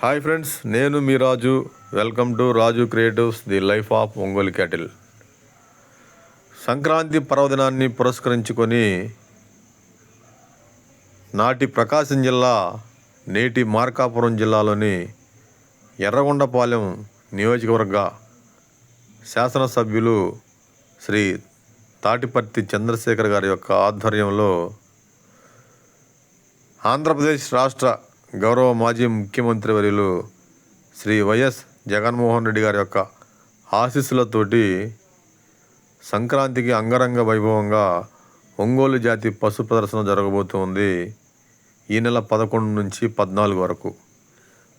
Hi friends నేను మీ Raju. Welcome to Raju creatives the life of Ongole cattle Sankranti పర్వదినాన్ని పురస్కరించుకొని నాటి ప్రకాశం జిల్లా నేటి మార్కాపురం జిల్లాలోని ఎర్రగొండపాలెం నియోజకవర్గ శాసనసభ్యులు శ్రీ తాటిపర్తి చంద్రశేఖర్ గారి యొక్క ఆధ్వర్యంలో ఆంధ్రప్రదేశ్ రాష్ట్ర గౌరవ మాజీ ముఖ్యమంత్రి వర్యులు శ్రీ వైఎస్ జగన్మోహన్ రెడ్డి గారి యొక్క ఆశీస్సులతోటి సంక్రాంతికి అంగరంగ వైభవంగా ఒంగోలు జాతి పశు ప్రదర్శన జరగబోతోంది ఈ నెల పదకొండు నుంచి పద్నాలుగు వరకు.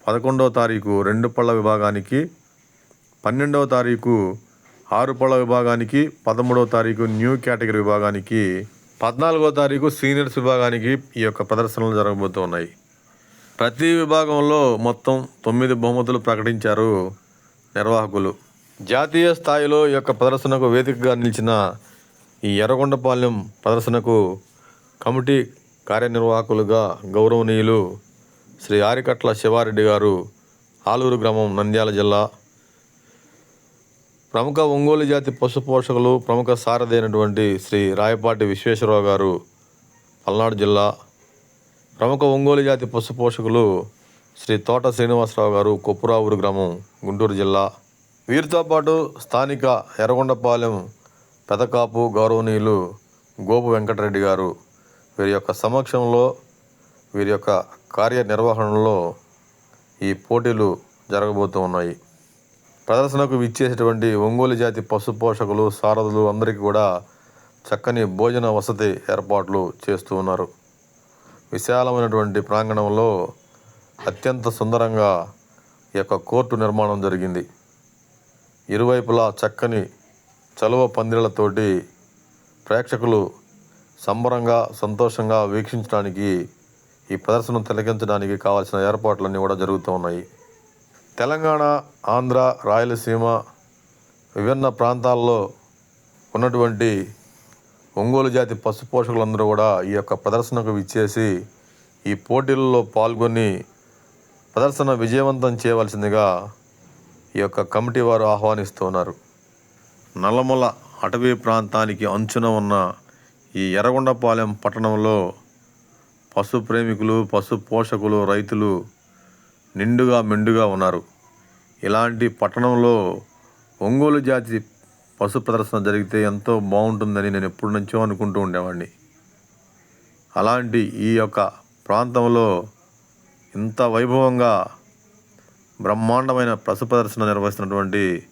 పదకొండవ తారీఖు రెండు పళ్ళ విభాగానికి పన్నెండవ తారీఖు ఆరు పళ్ళ విభాగానికి పదమూడవ తారీఖు న్యూ కేటగిరీ విభాగానికి పద్నాలుగో తారీఖు సీనియర్స్ విభాగానికి ఈ యొక్క ప్రదర్శనలు జరగబోతున్నాయి. ప్రతి విభాగంలో మొత్తం తొమ్మిది బహుమతులు ప్రకటించారు నిర్వాహకులు. జాతీయ స్థాయిలో ఈ యొక్క ప్రదర్శనకు వేదికగా నిలిచిన ఈ ఎర్రగొండపాలెం ప్రదర్శనకు కమిటీ కార్యనిర్వాహకులుగా గౌరవనీయులు శ్రీ ఆరికట్ల శివారెడ్డి గారు ఆలూరు గ్రామం నంద్యాల జిల్లా. ప్రముఖ ఒంగోలు జాతి పశు పోషకులు ప్రముఖ సారథి అయినటువంటి శ్రీ రాయపాటి విశ్వేశ్వరరావు గారు పల్నాడు జిల్లా. ప్రముఖ ఒంగోలు జాతి పశు పోషకులు శ్రీ తోట శ్రీనివాసరావు గారు కొప్పురావురు గ్రామం గుంటూరు జిల్లా. వీరితో పాటు స్థానిక ఎర్రగొండపాలెం పెదకాపు గౌరవనీయులు గోపు వెంకటరెడ్డి గారు. వీరి యొక్క సమక్షంలో వీరి యొక్క కార్యనిర్వహణలో ఈ పోటీలు జరగబోతూ ఉన్నాయి. ప్రదర్శనకు విచ్చేసేటువంటి ఒంగోలు జాతి పశు పోషకులు సారథులు అందరికీ కూడా చక్కని భోజన వసతి ఏర్పాట్లు చేస్తూ ఉన్నారు. విశాలమైనటువంటి ప్రాంగణంలో అత్యంత సుందరంగా ఈ యొక్క కోర్టు నిర్మాణం జరిగింది. ఇరువైపులా చక్కని చలువ పందిళ్ళతోటి ప్రేక్షకులు సంబరంగా సంతోషంగా వీక్షించడానికి ఈ ప్రదర్శన తిలకించడానికి కావాల్సిన ఏర్పాట్లన్నీ కూడా జరుగుతూ ఉన్నాయి. తెలంగాణ ఆంధ్ర రాయలసీమ విభిన్న ప్రాంతాల్లో ఉన్నటువంటి ఒంగోలు జాతి పశు పోషకులందరూ కూడా ఈ యొక్క ప్రదర్శనకు విచ్చేసి ఈ పోటీల్లో పాల్గొని ప్రదర్శన విజయవంతం చేయవలసిందిగా ఈ యొక్క కమిటీ వారు ఆహ్వానిస్తున్నారు. నల్లమల అటవీ ప్రాంతానికి అంచున ఉన్న ఈ ఎర్రగొండపాలెం పట్టణంలో పశు ప్రేమికులు పశు పోషకులు రైతులు నిండుగా మెండుగా ఉన్నారు. ఇలాంటి పట్టణంలో ఒంగోలు జాతి పశు ప్రదర్శన జరిగితే ఎంతో బాగుంటుందని నేను ఎప్పటి నుంచో అనుకుంటూ ఉండేవాడిని. అలాంటి ఈ యొక్క ప్రాంతంలో ఇంత వైభవంగా బ్రహ్మాండమైన పశు ప్రదర్శన నిర్వహిస్తున్నటువంటి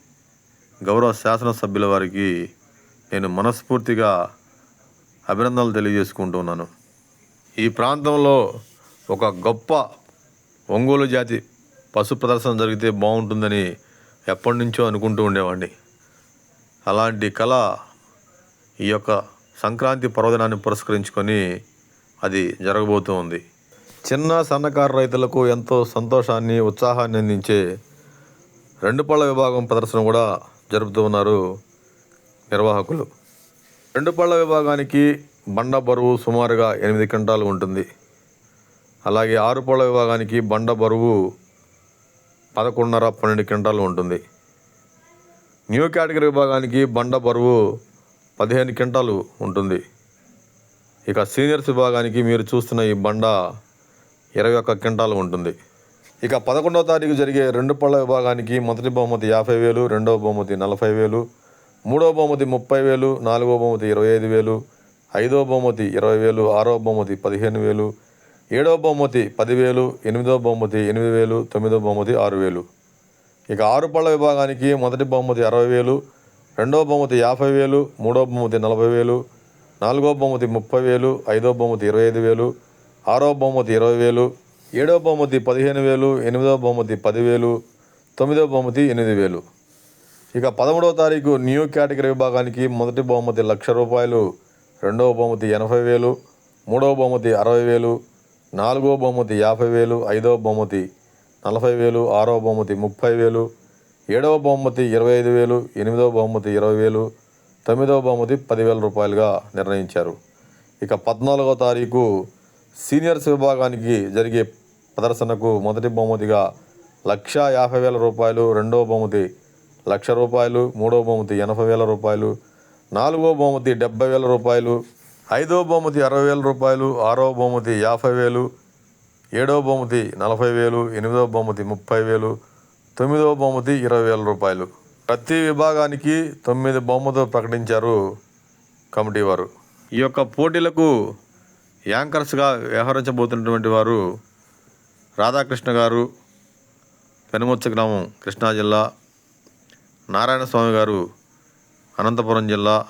గౌరవ శాసనసభ్యుల వారికి నేను మనస్ఫూర్తిగా అభినందనలు తెలియజేసుకుంటున్నాను ఈ ప్రాంతంలో ఒక గొప్ప ఒంగోలు జాతి పశు ప్రదర్శన జరిగితే బాగుంటుందని ఎప్పటి నుంచో అనుకుంటూ ఉండేవాడిని. అలాంటి కళ ఈ యొక్క సంక్రాంతి పర్వదినాన్ని పురస్కరించుకొని అది జరగబోతూ ఉంది. చిన్న సన్నకారు రైతులకు ఎంతో సంతోషాన్ని ఉత్సాహాన్ని అందించే రెండు పళ్ళ విభాగం ప్రదర్శన కూడా జరుపుతూ ఉన్నారు నిర్వాహకులు. రెండు పళ్ళ విభాగానికి బండ బరువు సుమారుగా ఎనిమిది క్వింటాలు ఉంటుంది. అలాగే ఆరు పళ్ళ విభాగానికి బండ బరువు పదకొండున్నర పన్నెండు క్వింటాలు ఉంటుంది. న్యూ కేటగిరీ విభాగానికి బండ బరువు పదిహేను క్వింటాలు ఉంటుంది. ఇక సీనియర్స్ విభాగానికి మీరు చూస్తున్న ఈ బండ ఇరవై ఒక్క క్వింటాలు ఉంటుంది. ఇక పదకొండవ తారీఖు జరిగే రెండు పళ్ళ విభాగానికి మొదటి బహుమతి యాభై వేలు రెండవ బహుమతి నలభై వేలు మూడవ బహుమతి ముప్పై వేలు నాలుగవ బహుమతి ఇరవై ఐదు వేలు ఐదవ బహుమతి ఇరవై వేలు ఆరవ బహుమతి పదిహేను వేలు ఏడవ బహుమతి పదివేలు ఎనిమిదవ బహుమతి ఎనిమిది వేలు తొమ్మిదవ బహుమతి ఆరు వేలు. ఇక ఆరు పళ్ళ విభాగానికి మొదటి బహుమతి అరవై వేలు రెండవ బహుమతి యాభై వేలు మూడవ బహుమతి నలభై వేలు నాలుగో బహుమతి ముప్పై వేలు ఐదో బహుమతి ఇరవై ఐదు వేలు ఆరవ బహుమతి ఇరవై వేలు ఏడవ బహుమతి పదిహేను వేలు ఎనిమిదవ బహుమతి పదివేలు తొమ్మిదవ బహుమతి ఎనిమిది వేలు. ఇక పదమూడవ తారీఖు న్యూ కేటగిరీ విభాగానికి మొదటి బహుమతి లక్ష రూపాయలు రెండవ బహుమతి ఎనభై వేలు మూడవ బహుమతి అరవై వేలు నాలుగవ బహుమతి యాభై వేలు ఐదవ బహుమతి నలభై వేలు ఆరవ బహుమతి ముప్పై వేలు ఏడవ బహుమతి ఇరవై ఐదు వేలు ఎనిమిదవ బహుమతి ఇరవై వేలు తొమ్మిదవ బహుమతి పదివేల రూపాయలుగా నిర్ణయించారు. ఇక పద్నాలుగవ తారీఖు సీనియర్స్ విభాగానికి జరిగే ప్రదర్శనకు మొదటి బహుమతిగా లక్ష యాభై వేల రూపాయలు రెండవ బహుమతి లక్ష రూపాయలు మూడవ బహుమతి ఎనభై వేల రూపాయలు నాలుగో బహుమతి డెబ్బై వేల రూపాయలు ఐదవ బహుమతి అరవై వేల రూపాయలు ఆరవ బహుమతి యాభై వేలు ఏడవ బహుమతి నలభై వేలు ఎనిమిదవ బహుమతి ముప్పై వేలు తొమ్మిదవ బహుమతి ఇరవై వేల రూపాయలు. ప్రతి విభాగానికి తొమ్మిది బహుమతులు ప్రకటించారు కమిటీ వారు. ఈ యొక్క పోటీలకు యాంకర్స్గా వ్యవహరించబోతున్నటువంటి వారు రాధాకృష్ణ గారు పెనుమొచ్చ గ్రామం కృష్ణా జిల్లా నారాయణ స్వామి గారు అనంతపురం జిల్లా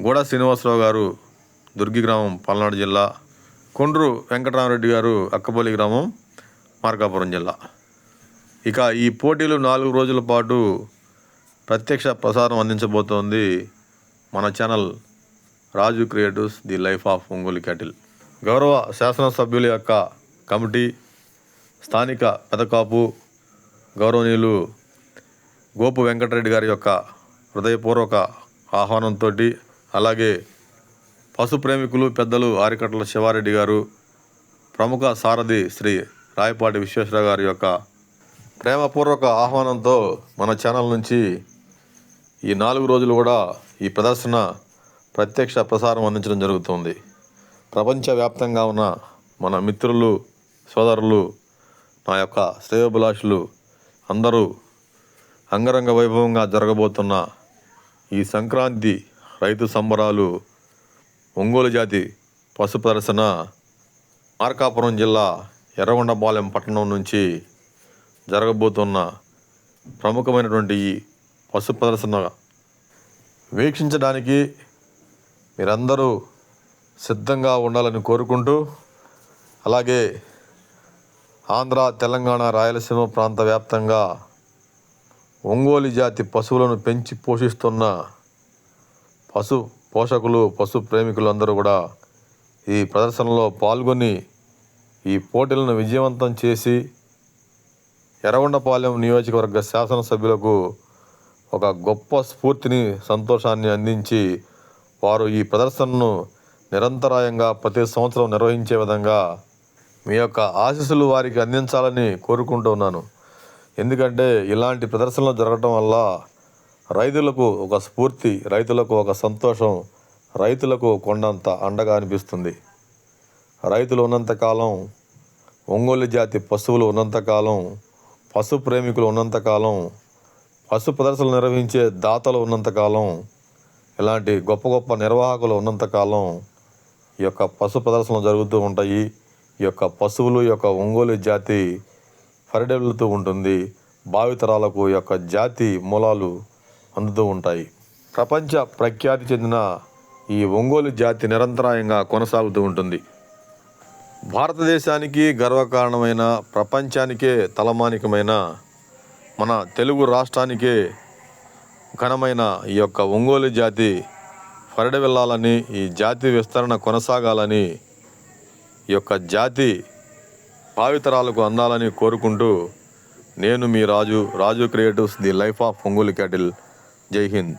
గూడ శ్రీనివాసరావు గారు దుర్గి గ్రామం పల్నాడు జిల్లా కొండ్రు వెంకటరామరెడ్డి గారు అక్కబోలి గ్రామం మార్కాపురం జిల్లా. ఇక ఈ పోటీలు నాలుగు రోజుల పాటు ప్రత్యక్ష ప్రసారం అందించబోతోంది మన channel Raju creatives the life of Ongole cattle. గౌరవ శాసనసభ్యుల యొక్క కమిటీ స్థానిక పెదకాపు గౌరవనీయులు గోపు వెంకటరెడ్డి గారి యొక్క హృదయపూర్వక ఆహ్వానంతో అలాగే పశు ప్రేమికులు పెద్దలు ఆరికట్ల శివారెడ్డి గారు ప్రముఖ సారథి శ్రీ రాయపాటి విశ్వేశ్వర గారి యొక్క ప్రేమపూర్వక ఆహ్వానంతో మన ఛానల్ నుంచి ఈ నాలుగు రోజులు కూడా ఈ ప్రదర్శన ప్రత్యక్ష ప్రసారం అందించడం జరుగుతుంది. ప్రపంచవ్యాప్తంగా ఉన్న మన మిత్రులు సోదరులు నా యొక్క శ్రేయోభిలాషులు అందరూ అంగరంగ వైభవంగా జరగబోతున్న ఈ సంక్రాంతి రైతు సంబరాలు ఒంగోలు జాతి పశు ప్రదర్శన మార్కాపురం జిల్లా ఎర్రగొండపాలెం పట్టణం నుంచి జరగబోతున్న ప్రముఖమైనటువంటి ఈ పశు ప్రదర్శన వీక్షించడానికి మీరందరూ సిద్ధంగా ఉండాలని కోరుకుంటూ అలాగే ఆంధ్ర తెలంగాణ రాయలసీమ ప్రాంత వ్యాప్తంగా ఒంగోలు జాతి పశువులను పెంచి పోషిస్తున్న పశు పోషకులు పశు ప్రేమికులు అందరూ కూడా ఈ ప్రదర్శనలో పాల్గొని ఈ పోటీలను విజయవంతం చేసి ఎర్రగొండపాలెం నియోజకవర్గ శాసనసభ్యులకు ఒక గొప్ప స్ఫూర్తిని సంతోషాన్ని అందించి వారు ఈ ప్రదర్శనను నిరంతరాయంగా ప్రతి సంవత్సరం నిర్వహించే విధంగా మీ యొక్క ఆశీస్సులు వారికి అందించాలని కోరుకుంటున్నాను ఎందుకంటే ఇలాంటి ప్రదర్శనలు జరగటం వల్ల రైతులకు ఒక స్ఫూర్తి రైతులకు ఒక సంతోషం రైతులకు కొండంత అండగా అనిపిస్తుంది. రైతులు ఉన్నంతకాలం ఒంగోలు జాతి పశువులు ఉన్నంతకాలం పశు ప్రేమికులు ఉన్నంతకాలం పశు ప్రదర్శనలు నిర్వహించే దాతలు ఉన్నంతకాలం ఇలాంటి గొప్ప గొప్ప నిర్వాహకులు ఉన్నంతకాలం ఈ యొక్క పశు ప్రదర్శనలు జరుగుతూ ఉంటాయి. ఈ యొక్క పశువులు ఈ యొక్క ఒంగోలు జాతి పరిడెలుతూ ఉంటుంది. భావితరాలకు ఈ యొక్క జాతి మూలాలు అందుతూ ఉంటాయి. ప్రపంచ ప్రఖ్యాతి చెందిన ఈ ఒంగోలు జాతి నిరంతరాయంగా కొనసాగుతూ ఉంటుంది. భారతదేశానికి గర్వకారణమైన ప్రపంచానికే తలమానికమైన మన తెలుగు రాష్ట్రానికే ఘనమైన ఈ యొక్క ఒంగోలు జాతి పరిడ వెళ్ళాలని ఈ జాతి విస్తరణ కొనసాగాలని ఈ యొక్క జాతి భావితరాలకు అందాలని కోరుకుంటూ నేను మీ Raju Raju creatives the life of Ongole cattle Jai Hind